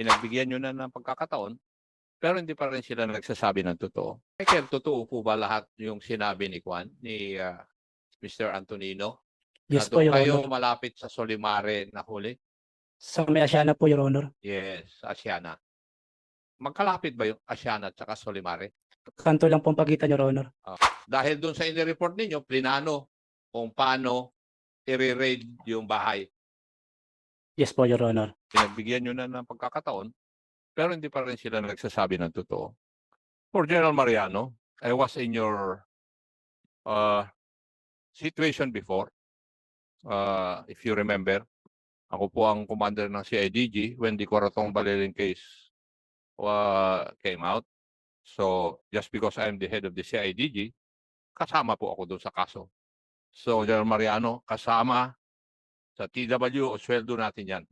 Pinagbigyan nyo na ng pagkakataon, pero hindi pa rin sila nagsasabi ng totoo. Michael, totoo po ba lahat yung sinabi ni Juan, ni ah, Mr. Antonino? Yes na po, Your kayo Honor. malapit sa Solimare na huli? Sa may Asiana po, Your Honor. Yes, Asiana. Magkalapit ba yung Asiana at saka Solimare? Kanto lang po ang pagitan, Your Honor. Dahil doon sa in-report ninyo, plinano kung paano i-raid yung bahay. Yes po, Your Honor. Pinagbigyan nyo na ng pagkakataon, pero hindi pa rin sila nagsasabi ng totoo. For General Mariano, I was in your uh, situation before. Uh, if you remember, ako po ang commander ng CIDG when the Coratong Balerin case uh, came out. So, just because I'm the head of the CIDG, kasama po ako doon sa kaso. So, General Mariano, kasama sa TW o sweldo natin yan.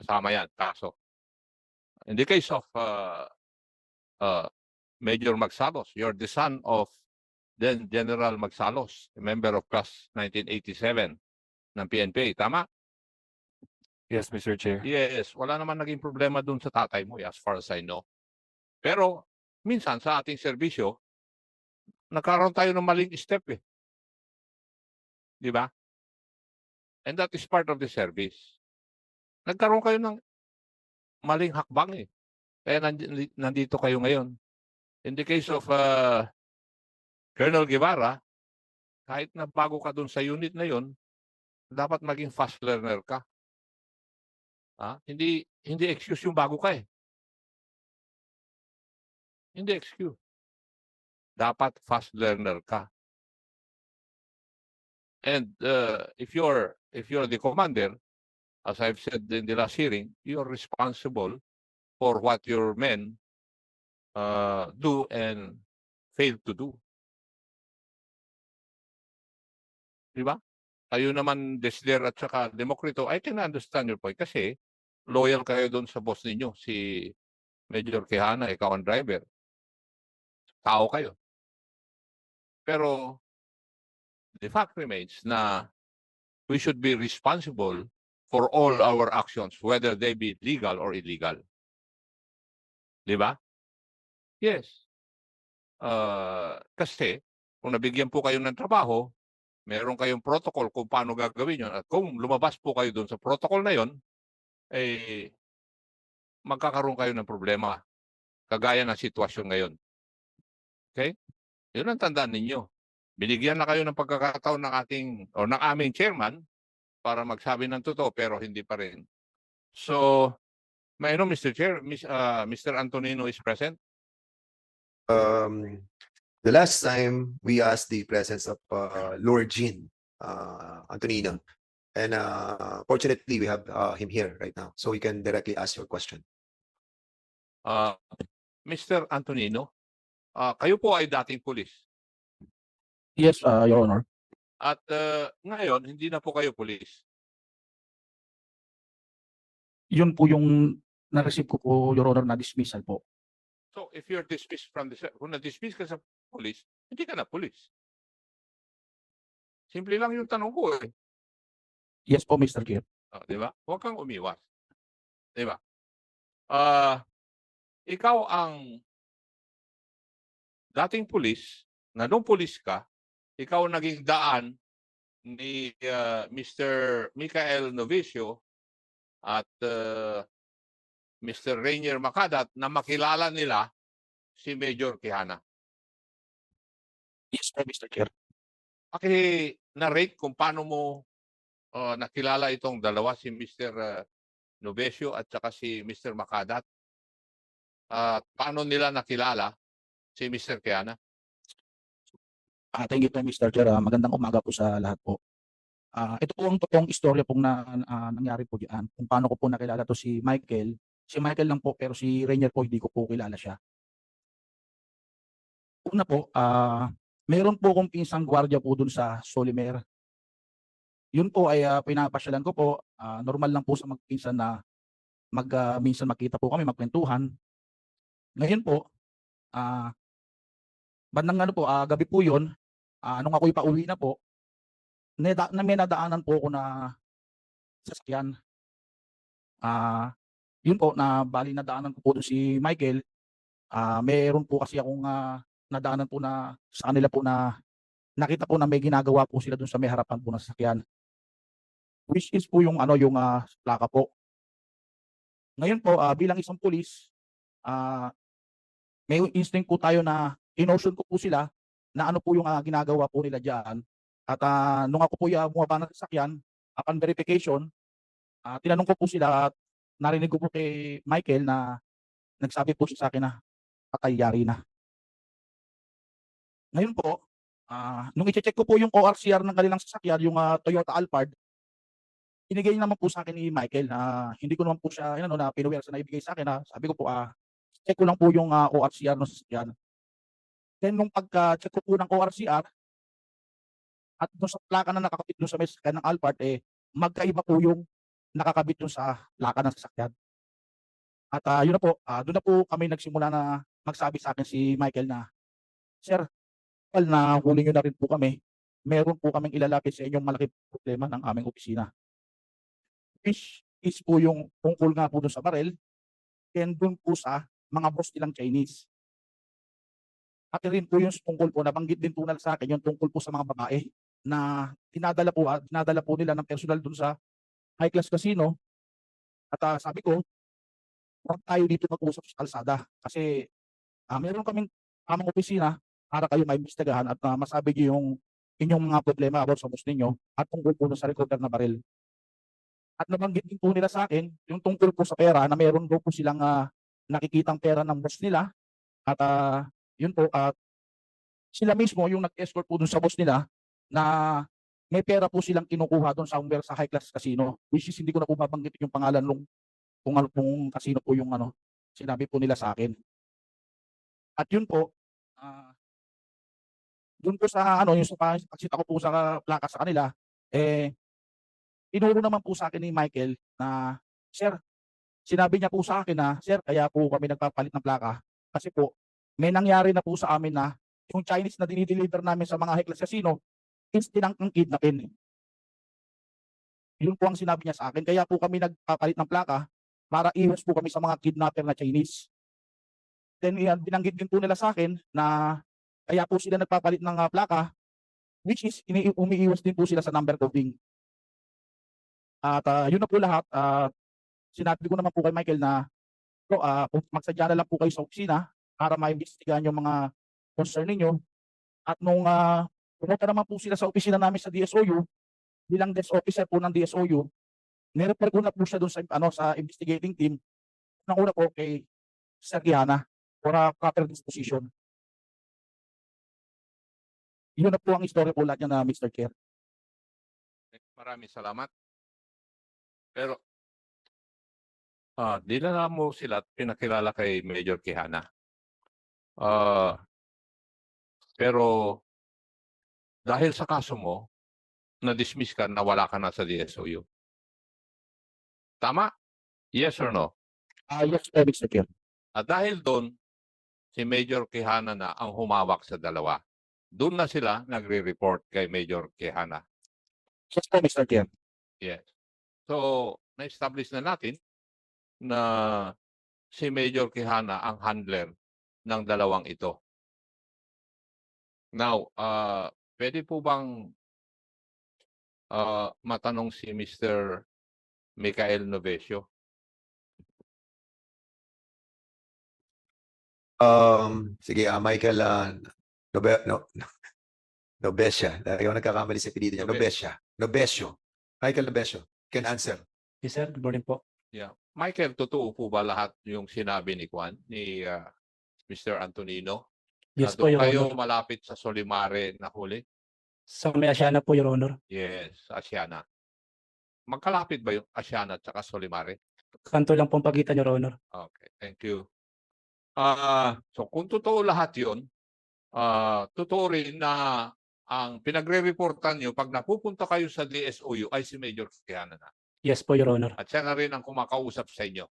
Kasama yan, kaso. In the case of uh, uh, Major Magsalos, you're the son of then General Magsalos, a member of class 1987 ng PNP. Tama? Yes, Mr. Chair. Yes, wala naman naging problema dun sa tatay mo, eh, as far as I know. Pero, minsan sa ating serbisyo, nagkaroon tayo ng maling step eh. Di ba? And that is part of the service. Nagkaroon kayo ng maling hakbang eh. Kaya nandi- nandito kayo ngayon. In the case of uh, Colonel Guevara, kahit na bago ka dun sa unit na yon, dapat maging fast learner ka. Ah, hindi hindi excuse yung bago ka eh. Hindi excuse. Dapat fast learner ka. And uh, if you're if you're the commander, as I've said in the last hearing, you're responsible for what your men uh, do and fail to do. Di ba? Kayo naman, Desler at saka Demokrito, I can understand your point kasi loyal kayo doon sa boss ninyo, si Major Quijana, ikaw ang driver. Tao kayo. Pero the fact remains na we should be responsible for all our actions, whether they be legal or illegal. Di ba? Yes. Uh, kasi kung nabigyan po kayo ng trabaho, meron kayong protocol kung paano gagawin yun. At kung lumabas po kayo doon sa protocol na yon, eh, magkakaroon kayo ng problema. Kagaya ng sitwasyon ngayon. Okay? Yun ang tandaan ninyo. Binigyan na kayo ng pagkakataon ng ating, o ng aming chairman para magsabi ng totoo, pero hindi pa rin. So, may ano, Mr. Chair, Miss, uh, Mr. Antonino is present. um, the last time we asked the presence of uh, Lord Jean uh, Antonino. And uh, fortunately, we have uh, him here right now, so we can directly ask your question. Uh, Mr. Antonino, uh, kayo po ay dating pulis. Yes, uh, Your Honor. At uh, ngayon, hindi na po kayo pulis. Yun po yung na-receive ko po, Your Honor, na dismissal po. So, if you're dismissed from the, ser- kung na-dismiss ka sa pulis, hindi ka na pulis. Simple lang yung tanong ko eh. Yes po, Mr. Chair. Oh, di ba? Huwag kang umiwas. Di ba? Ah, ikaw ang dating pulis, na nung pulis ka, ikaw naging daan ni ah, Mr. Michael Novicio at ah, Mr. Rainier Makadat na makilala nila si Major Quijana. Yes po, Mr. Chair. Paki-narrate kung paano mo uh, nakilala itong dalawa, si Mr. uh, Novecio at saka si Mr. Makadat. At paano nila nakilala si Mr. Kiana? Ah, thank you po, Mr. Chair. Ah, magandang umaga po sa lahat po. Ah, ito po ang totoong istorya pong na, ah, nangyari po diyan. Kung paano ko po nakilala to si Michael. Si Michael lang po, pero si Rainier po, hindi ko po kilala siya. Una po, ah, meron po kong pinsang gwardiya po dun sa Solimer. Yun po ay ah, pinapasyalan ko po. Ah, normal lang po sa magpinsan na mag, ah, minsan makita po kami, magkwentuhan. Ngayon po, ah, bandang ano po, ah, gabi po yun, ah, nung ako'y pauwi na po, neda, na may nadaanan po ako na sasakyan. Ah, yun po na bali nadaanan ko po si Michael. Ah, meron po kasi akong ah, nadaanan po na sa kanila po na nakita po na may ginagawa po sila doon sa may harapan po ng sasakyan. Which is po yung ano yung ah, plaka po. Ngayon po ah, bilang isang pulis, ah may instinct po tayo na inotion ko po sila na ano po yung ah, ginagawa po nila diyan. At ah, nung ako po yung bumaba ng sasakyan, upon verification, ah, tinanong ko po sila at narinig ko po kay Michael na nagsabi po siya sa akin na patay na. Ngayon po, ah, nung i-check ko po yung ORCR ng kanilang sasakyan, yung ah, Toyota Alphard, binigay naman po sa akin ni Michael na hindi ko naman po siya ano, na pinuwersa na ibigay sa akin na sabi ko po ah check ko lang po yung ah, ORCR ng sasakyan. Then nung pagka-check ko po ng ORCR at doon sa plaka na nakakabit doon sa may sasakyan ng Alphard eh magkaiba po yung nakakabit doon sa plaka ng sasakyan. At ah, yun na po, ah, doon na po kami nagsimula na magsabi sa akin si Michael na, Sir, well, na huli nyo na rin po kami. Meron po kaming ilalapit sa inyong malaking problema ng aming opisina. Which is po yung tungkol nga po doon sa barel and doon po sa mga boss nilang Chinese. At rin po yung tungkol po, nabanggit din po na sa akin yung tungkol po sa mga babae na dinadala po, ah, dinadala po nila ng personal doon sa high class casino. At ah, sabi ko, huwag tayo dito mag-usap sa kalsada kasi ah, meron kaming amang opisina para kayo maimbestigahan at ah, masabi niyo yung inyong mga problema about sa boss ninyo at tungkol po dun sa recover na baril. At nabanggit din po nila sa akin yung tungkol po sa pera na meron daw po silang ah, nakikitang pera ng boss nila at ah, yun po at sila mismo yung nag-escort po dun sa boss nila na may pera po silang kinukuha doon somewhere sa high class casino which is hindi ko na po mabanggit yung pangalan nung kung ano pong casino po yung ano sinabi po nila sa akin. At yun po ah doon po sa ano yung sa pa- pagsita ko po sa plaka sa kanila eh tinuro naman po sa akin ni Michael na sir sinabi niya po sa akin na sir kaya po kami nagpapalit ng plaka kasi po may nangyari na po sa amin na yung Chinese na dinideliver namin sa mga high casino instant ang kidnapin. Yun po ang sinabi niya sa akin. Kaya po kami nagpapalit ng plaka para iwas po kami sa mga kidnapper na Chinese. Then binanggit din po nila sa akin na kaya po sila nagpapalit ng ah, plaka which is ini umiiwas din po sila sa number coding. At ah, yun na po lahat. ah, sinabi ko naman po kay Michael na bro, ah, kung magsadya na lang po kayo sa opisina para maimbestigahan yung mga concern ninyo. At nung ah, pumunta naman po sila sa opisina namin sa DSOU, bilang desk officer po ng DSOU, nirefer ko na po siya doon sa, ano, sa investigating team. Nang una po kay Sir Giana for a proper disposition. Yun na po ang story po lahat niya na Mr. Chair. Maraming salamat. Pero, ah, dinala mo sila at pinakilala kay Major Kihana. Ah, pero, dahil sa kaso mo, na-dismiss ka na wala ka na sa DSOU. Tama? Yes or no? Ah, yes, Mr. Chair. At dahil doon, si Major Kihana na ang humawak sa dalawa. Doon na sila nagre-report kay Major Kihana. Yes po, Mr. Chair. Yes. So, na-establish na natin na si Major Kihana ang handler ng dalawang ito. Now, uh, pwede po bang uh, matanong si Mr. Michael Novesio? Um, sige, ah, Michael, ah, Nobe, no, Nobesia. Lagi ako nagkakamali sa pinito niya. Nobesia. Nobesio. Michael Nobesio. Can answer. Yes, sir. Good morning po. Yeah. Michael, totoo po ba lahat yung sinabi ni Juan, ni uh, Mr. Antonino? Yes po, doon Your kayo Honor. malapit sa Solimare na huli? Sa may Asiana po, Your Honor. Yes, Asiana. Magkalapit ba yung Asiana at saka Solimare? Kanto lang pong pagitan, Your Honor. Okay, thank you. Ah, so kung totoo lahat 'yon, ah totoo rin na ang pinagre-reportan niyo pag napupunta kayo sa DSOU ay si Major Kiana na. Yes po, Your Honor. At siya na rin ang kumakausap sa inyo.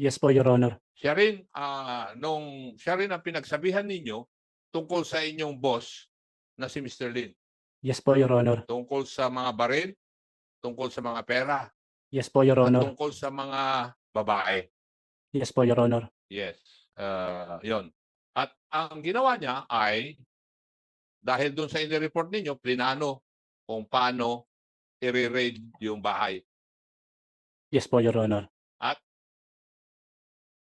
Yes po, Your Honor. Siya rin ah nung siya rin ang pinagsabihan ninyo tungkol sa inyong boss na si Mr. Lin, Yes po, Your Honor. tungkol sa mga baril, tungkol sa mga pera, Yes po, Your at Honor. tungkol sa mga babae. Yes po, Your Honor. Yes. Uh, yon. At ang ginawa niya ay dahil doon sa inireport ninyo, plinano kung paano i-raid yung bahay. Yes po, Your Honor.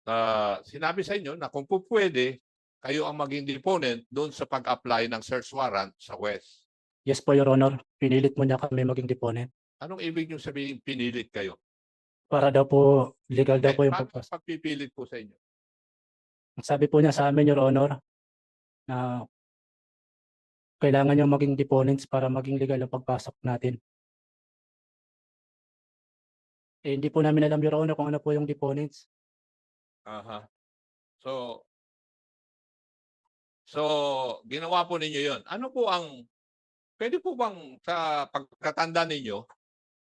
Uh, sinabi sa inyo na kung po pwede, kayo ang maging deponent doon sa pag-apply ng search warrant sa West. Yes po, Your Honor. Pinilit mo niya kami maging deponent. Anong ibig nyo sabihin pinilit kayo? Para daw po, legal daw Eh, po yung pagpas. pagpipilit po sa inyo? Ang Sabi po niya sa amin, Your Honor, na kailangan niya maging deponents para maging legal ang pagpasok natin. Eh, hindi po namin alam, Your Honor, kung ano po yung deponents. Aha. So, so ginawa po ninyo yon. Ano po ang, pwede po bang sa pagkatanda ninyo,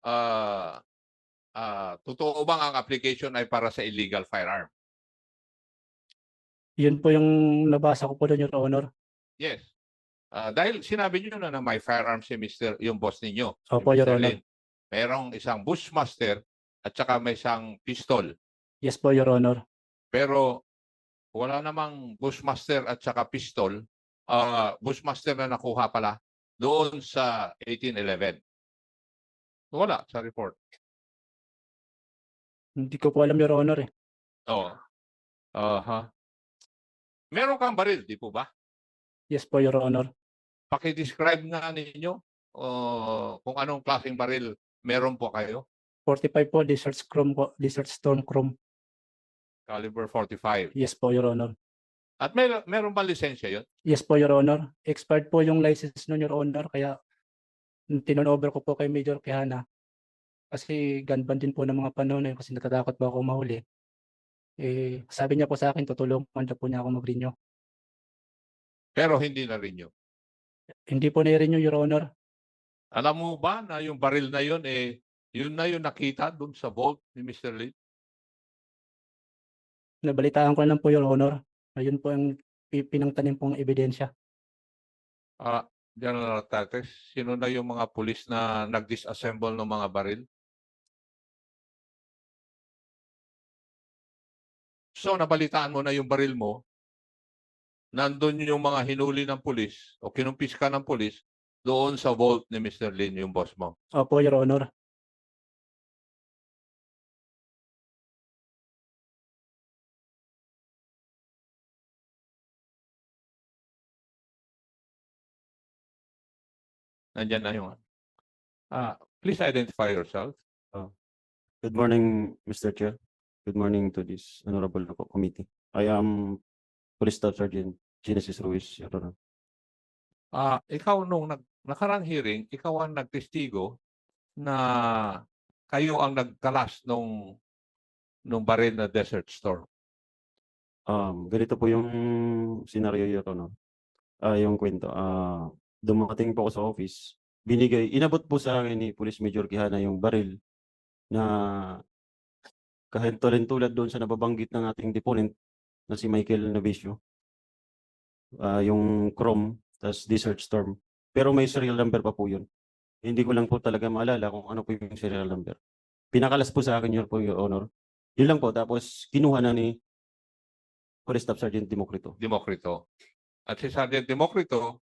ah ah totoo bang ang application ay para sa illegal firearm? Yun po yung nabasa ko po doon, Your Honor. Yes. Ah, dahil sinabi niyo na na may firearm si Mr. yung boss ninyo. si Opo, Your Mr. Honor. Lin. Merong isang Bushmaster at saka may isang pistol. Yes po, Your Honor. Pero wala namang Bushmaster at saka pistol. ah Bushmaster na nakuha pala doon sa 1811. Wala sa report. Hindi ko po alam, Your Honor. Eh. Oo. Aha. Meron kang baril, di po ba? Yes po, Your Honor. Paki-describe nga ninyo uh, kung anong klaseng baril meron po kayo. 45 po, Desert Chrome po. Desert Storm Chrome. Caliber 45. Yes po, Your Honor. At may, meron ba lisensya yun? Yes po, Your Honor. Expired po yung license nun, Your Honor. Kaya tinonover ko po kay Major Quijana. Kasi gun ban din po ng mga panahon na yun kasi natatakot ba ako mahuli. Eh, sabi niya po sa akin, tutulungan daw po niya ako mag-renew. Pero hindi na rin yun. Hindi po na-renew, Your Honor. Alam mo ba na yung baril na yun, eh, yun na yung nakita doon sa vault ni Mr. Lee? Nabalitaan ko lang po, Your Honor. Ayun po ang pi- pinangtanim pong ebidensya. Ah, General Tates, sino na yung mga pulis na nag-disassemble ng mga baril? So, nabalitaan mo na yung baril mo, nandun yung mga hinuli ng pulis o kinumpis ka ng pulis doon sa vault ni Mr. Lin, yung boss mo. Opo, Your Honor. Nandyan na yung... Ah, please identify yourself. Good morning, Mr. Chair. Good morning to this honorable po committee. I am Police Staff Sergeant Genesis Ruiz, Your Honor. Ah, ikaw nung nag, nakarang hearing, ikaw ang nagtestigo na kayo ang nagkalas nung nung baril na Desert Storm. Um, ganito po yung scenario, Your Honor. Ah, yung kwento. Ah, dumating po ako sa office. Binigay, inabot po sa akin ni Police Major Quijana yung baril na kahit tulad doon sa nababanggit ng ating deponent na si Michael Navicio. Ah, yung Chrome, tas Desert Storm. Pero may serial number pa po yun. Hindi ko lang po talaga maalala kung ano po yung serial number. Pinakalas po sa akin yun po, Your Honor. Yun lang po. Tapos kinuha na ni Police Staff Sergeant Democrito. Demokrito. At si Sergeant Demokrito,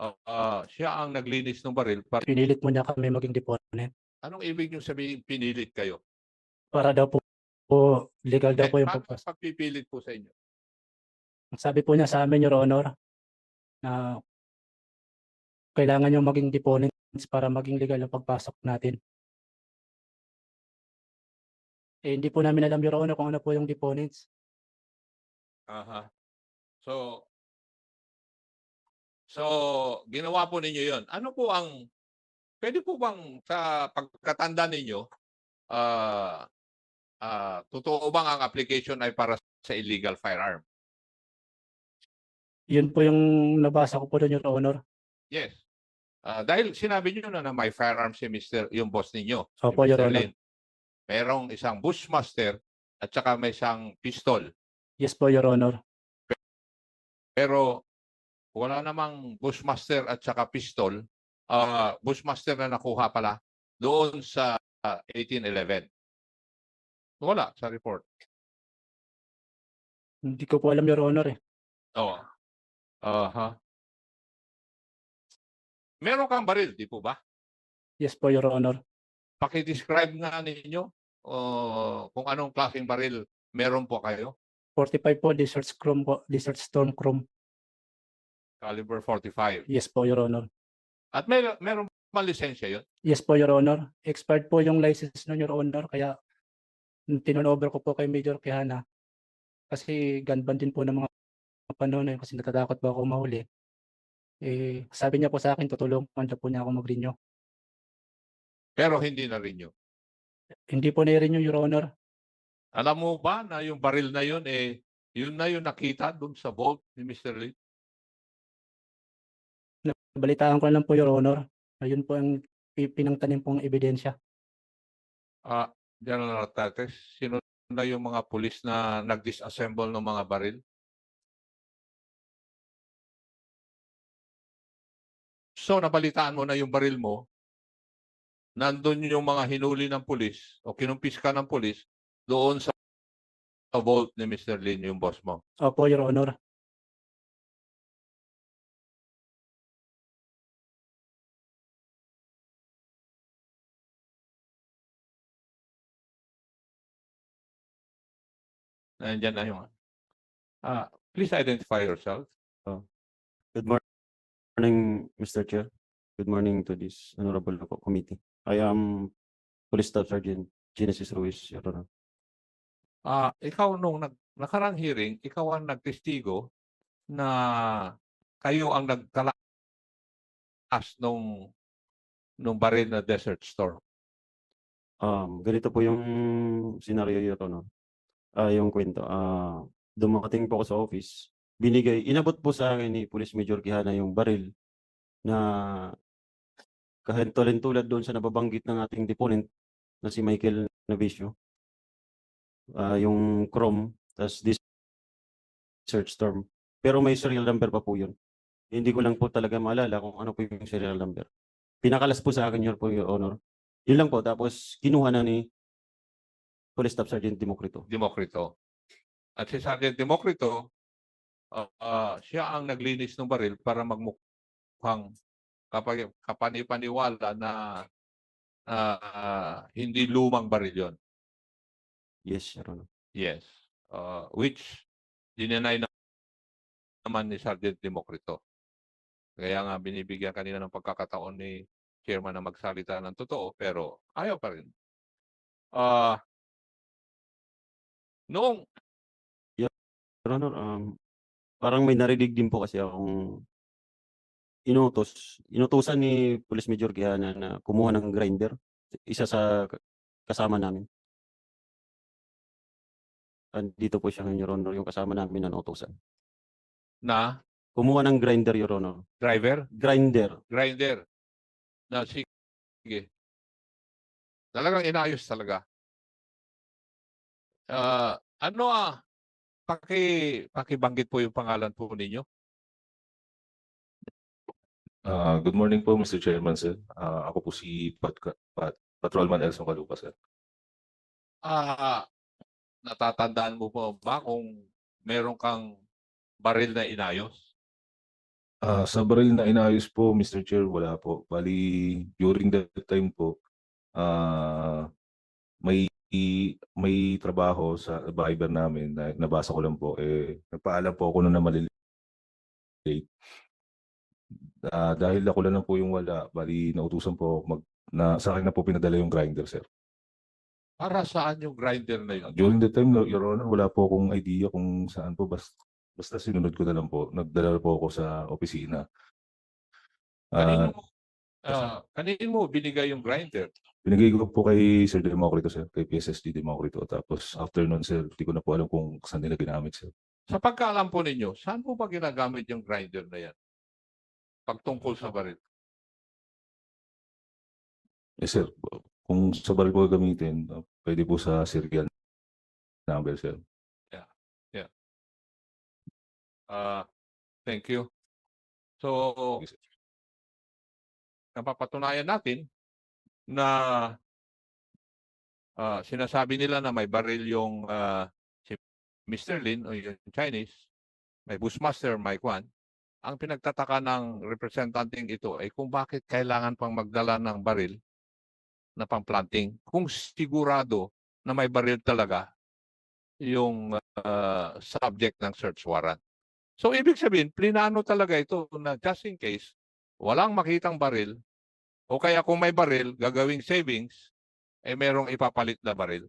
ah, siya ang naglinis ng baril. Para, Pinilit mo niya kami maging deponent. anong ibig nyo sabihin pinilit kayo? Para daw po, po legal daw Eh, po yung pagpas. pagpipilit po sa inyo? Sabi po niya sa amin, Your Honor, na kailangan niyo maging deponents para maging legal ang pagpasok natin. Eh, hindi po namin alam, Your Honor, kung ano po yung deponents. Aha. So, so, ginawa po ninyo yon. Ano po ang, pwede po bang sa pagkatanda ninyo, ah, ah, totoo bang ang application ay para sa illegal firearm? Yun po yung nabasa ko po doon, Your Honor. Yes. Ah, dahil sinabi niyo na na may firearm si Mr. yung boss ninyo. si Opo, Your Mr. Honor. Lin. Merong isang Bushmaster at saka may isang pistol. Yes po, Your Honor. Pero wala namang Bushmaster at saka pistol. ah Bushmaster na nakuha pala doon sa ah, 1811. Wala sa report. Hindi ko po alam, Your Honor eh. Oo. Aha. Meron kang baril, di po ba? Yes po, Your Honor. Paki-describe nga ninyo uh, kung anong klaseng baril meron po kayo. 45 po, Desert Chrome po. Desert Storm Chrome. Caliber 45. Yes po, Your Honor. At may, meron ba lisensya yun? Yes po, Your Honor. Expired po yung license nun, Your Honor. Kaya tinunover ko po kay Major Quijana. Kasi gun ban din po ng mga panahon na yun kasi natatakot ba ako mahuli. Eh, sabi niya po sa akin, tutulungan daw po niya ako mag-renew. Pero hindi na yun. Hindi po na-renew, Your Honor. Alam mo ba na yung baril na yun, eh, yun na yung nakita dun sa vault ni Mr. Lee? Balitaan ko lang po, Your Honor. Ayun po ang pi- pinangtanim pong ebidensya. Ah, General Tates, sino na yung mga pulis na nag-disassemble ng mga baril? So, nabalitaan mo na yung baril mo, nandun yung mga hinuli ng pulis o kinumpis ka ng pulis doon sa sa vault ni Mr. Lin, yung boss mo. Opo, Your Honor. Nandiyan na yung... Ah, please identify yourself. Good mor- morning, Mr. Chair. Good morning to this honorable co- committee. I am Police Staff Sergeant Genesis Ruiz, Your Honor. Ah, ikaw nung nag, nakarang hearing, ikaw ang nagtestigo na kayo ang nagtalas nung nung baril na Desert Storm. Um, ganito po yung scenario, Your Honor. Ah, yung kwento. Ah, dumating po ako sa office. Binigay, inabot po sa akin ni Police Major Quijana yung baril na kahintulin tulad doon sa nababanggit ng ating deponent na si Michael Navicio. Ah, yung Chrome, tas this search storm. Pero may serial number pa po yun. Hindi ko lang po talaga maalala kung ano po yung serial number. Pinakalas po sa akin yun po, Your Honor. Yun lang po. Tapos kinuha na ni Police Staff Sergeant Democrito. Demokrito. At si Sergeant Demokrito, ah, ah, siya ang naglinis ng baril para magmukhang kapag kapanipaniwala na ah, hindi lumang baril yon. Yes, Your Honor. Yes. Uh, which dinenay na naman ni Sergeant Demokrito. Kaya nga binibigyan kanina ng pagkakataon ni chairman na magsalita ng totoo pero ayaw pa rin. Ah noong Your Honor, um, parang may narinig din po kasi akong inutos. Inutosan ni Police Major Quijana na kumuha ng grinder. Isa sa kasama namin. Andito po siya ngayon, Your Honor, yung kasama namin na nautosan. na Kumuha ng grinder, Your Honor. driver, Grinder. grinder na sige. Talagang inayos talaga. Ah, ano ah paki pakibanggit po yung pangalan po ninyo. Ah, good morning po, Mr. Chairman, sir. Ah, ako po si Pat, Pat, Patrolman Elson Calupa, sir. Ah, natatandaan mo po ba kung meron kang baril na inayos? Ah, sa baril na inayos po, Mr. Chair, wala po. Bali, during that time po, ah, may may trabaho sa Viber namin na nabasa ko lang po. Eh, nagpaalam po ako na malilate. Ah, dahil ako lang po yung wala, bali nautusan po mag, na sa akin na po pinadala yung grinder, sir. Para saan yung grinder na yun? During the time, Your Honor, wala po akong idea kung saan po. Basta, basta sinunod ko na lang po. Nagdala po ako sa opisina. Kanino Ah, mo, ah, kanino mo binigay yung grinder? binigay ko po kay Sir Democrito, sir. Kay PSSD Democrito. Tapos after nun, sir, di ko na po alam kung saan nila ginamit, sir. Sa pagkaalam po ninyo, saan po ba ginagamit yung grinder na yan? Pagtungkol sa baril. Eh, sir, kung sa baril po gamitin, pwede po sa serial number, sir. Ah, thank you. So, Yes, sir. Napapatunayan natin na ah, sinasabi nila na may baril yung ah, si Mr. Lin o yung Chinese, may Bushmaster, may Kwan, ang pinagtataka ng representanting ito ay kung bakit kailangan pang magdala ng baril na pang-planting kung sigurado na may baril talaga yung uh, subject ng search warrant. So ibig sabihin, plinano talaga ito na just in case walang makitang baril o kaya kung may baril, gagawing savings, eh merong ipapalit na baril.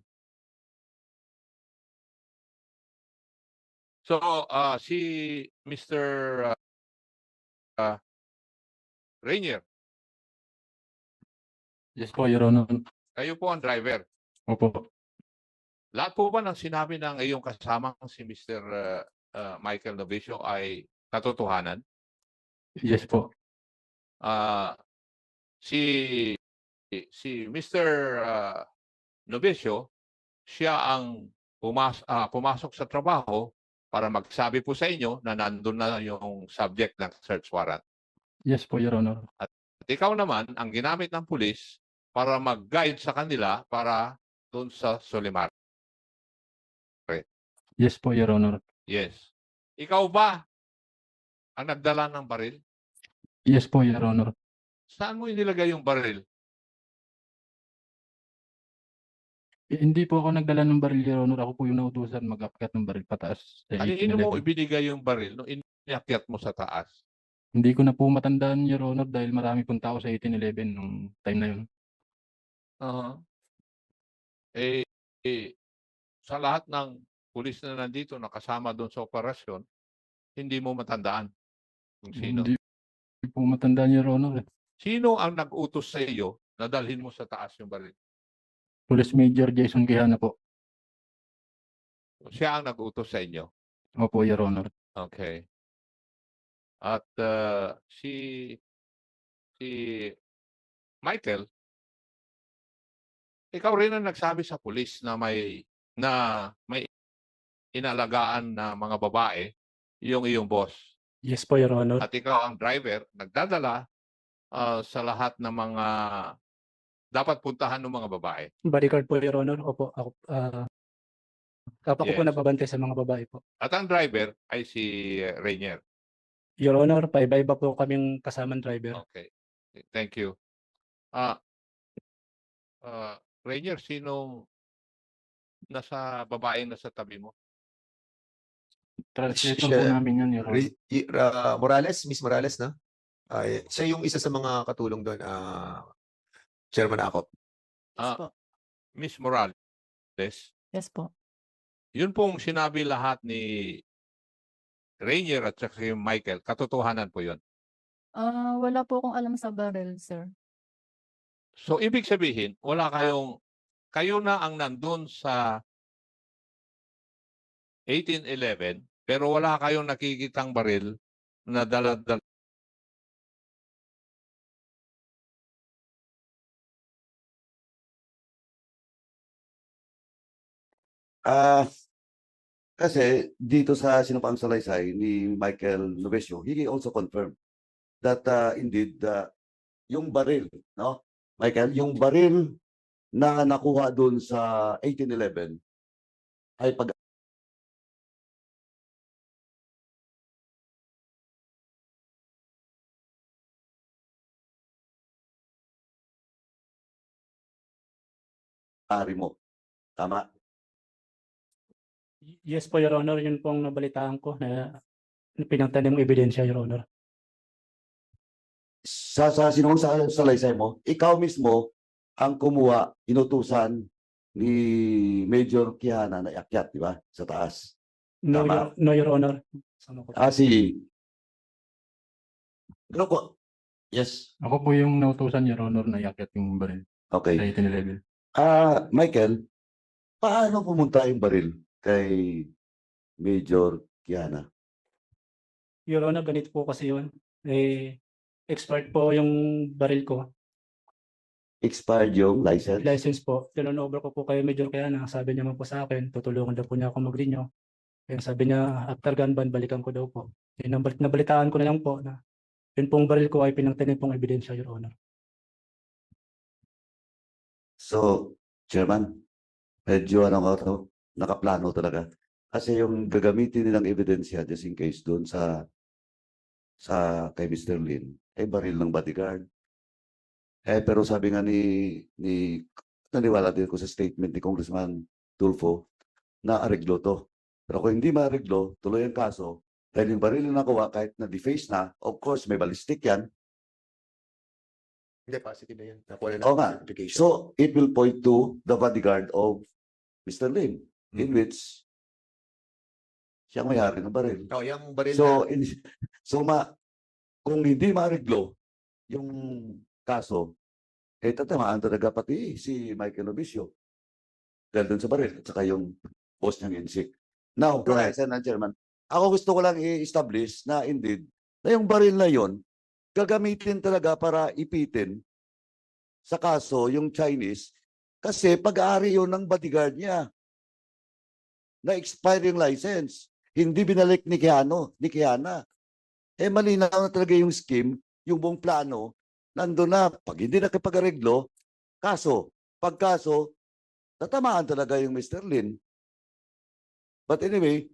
So, uh, si Mr. uh, uh, Rainier, Yes po, Your Honor. kayo po ang driver. Opo. Lahat po ba ng sinabi ng iyong kasamang si Mr. uh, uh, Michael Novicio ay katotohanan? Yes po. Ah, si si Mr. uh, Novicio, siya ang pumas, ah, pumasok sa trabaho para magsabi po sa inyo na nandun na yung subject ng search warrant. Yes po, Your Honor. At ikaw naman ang ginamit ng pulis para mag-guide sa kanila para doon sa Solimar. Yes po, Your Honor. Yes. Ikaw ba ang nagdala ng baril? Yes po, Your Honor. Saan mo inilagay yung baril? Eh, Hindi po ako nagdala ng baril, Your Honor. Ako po yung nautusan mag-akyat ng baril pataas. sa Kanino mo 1811. ibinigay yung baril nung inakyat mo sa taas? Hindi ko na po matandaan, Your Honor, dahil marami pong tao sa 1811 nung time na yun. Aha. Eh, eh, sa lahat ng pulis na nandito na kasama doon sa operasyon, hindi mo matandaan kung sino. Hindi po matandaan, Your Honor. Sino ang nag-utos sa iyo na dalhin mo sa taas yung baril? Police Major Jason Quijana po. Siya ang nag-utos sa inyo. Opo, Your Honor. Okay. At uh, si si Michael, ikaw rin ang nagsabi sa pulis na may na may inalagaan na mga babae yung iyong boss. Yes po, Your Honor. At ikaw ang driver, nagdadala ah, sa lahat ng mga dapat puntahan ng mga babae. Bodyguard po, Your Honor. Opo, ako, ah, kapag ko po Yes. nababantay sa mga babae po. At ang driver ay si eh, Rainier. Your Honor, paiba-iba po kaming kasamang driver. Okay. Thank you. Ah, ah, Rainier, sinong nasa babae na sa tabi mo? Translator Siya- po namin yun, Your Honor. Re- y- uh, Morales, Miss Morales, na? Ay, siya yung isa sa mga katulong doon, ah Chairman Akop. Ah, Yes po. Miss Morales, Yes po. yun pong sinabi lahat ni Rainier at saka si Michael, katotohanan po yun. Ah, wala po akong alam sa barrel, sir. So, ibig sabihin, wala kayong, kayo na ang nandun sa 1811, pero wala kayong nakikitang baril na dala-dala Ah, kasi dito sa sinumpang salaysay ni Michael Novesio, he also confirmed that uh, indeed uh, yung baril, no? Michael, yung baril na nakuha doon sa 1811 ay pag ari mo. Tama? Yes po, Your Honor. Yun pong nabalitaan ko na pinagtanim ng ebidensya, Your Honor. sa sa sinong sa salaysay mo, ikaw mismo ang kumuha, inutusan ni Major Quijana na iakyat, di ba? Sa taas. No, Tama. Your, no, Your Honor. Sama ko. Ah, si... Ano ko? Yes. Ako po yung nautusan, Your Honor, na iakyat yung baril sa Okay. 1811. Ah, Michael, paano pumunta yung baril kay Major Quijana? Your Honor, ganito po kasi yun. Eh, expert po yung baril ko. Expired yung license? License po. Tinunover ko po kay Major Kayana. Sabi niya man po sa akin, tutulungan daw po niya ako mag-renew. Kaya sabi niya, after gun ban, balikan ko daw po. Eh, nabal- nabalitaan ko na lang po na yun pong baril ko ay pinagtanim pong ebidensya, Your Honor. So, Chairman, medyo ano ka to, nakaplano talaga. Kasi yung gagamitin nilang ebidensya just in case doon sa sa kay Mr. Lin, ay baril ng bodyguard. Eh, pero sabi nga ni, ni, naniwala din ko sa statement ni Congressman Tulfo na areglo to. Pero kung hindi maareglo, tuloy ang kaso, dahil yung baril na nakuha kahit na deface na, of course, may ballistic yan. Hindi, positive na yun. Nakuha na Oo nga. certification. So, it will point to the bodyguard of Mr. Lin, in Mm-hmm. which siya ang may-ari ng baril. Oh, yung baril So, na, in, so ma, kung hindi mareglo yung kaso, eh tatamaan talaga pati si Michael Novicio. Dahil dun sa baril at saka yung boss niyang insik. Now, Go ahead. Sen. Chairman, ako gusto ko lang i-establish na indeed, na yung baril na yon gagamitin talaga para ipitin sa kaso yung Chinese kasi pag-aari yun ng bodyguard niya na expire yung license. Hindi binalik ni Keano, ni Keana. Eh malinaw na talaga yung scheme, yung buong plano, nandun na. Pag hindi nakipag-areglo, kaso, pagkaso, tatamaan talaga yung Mr. Lin. But anyway,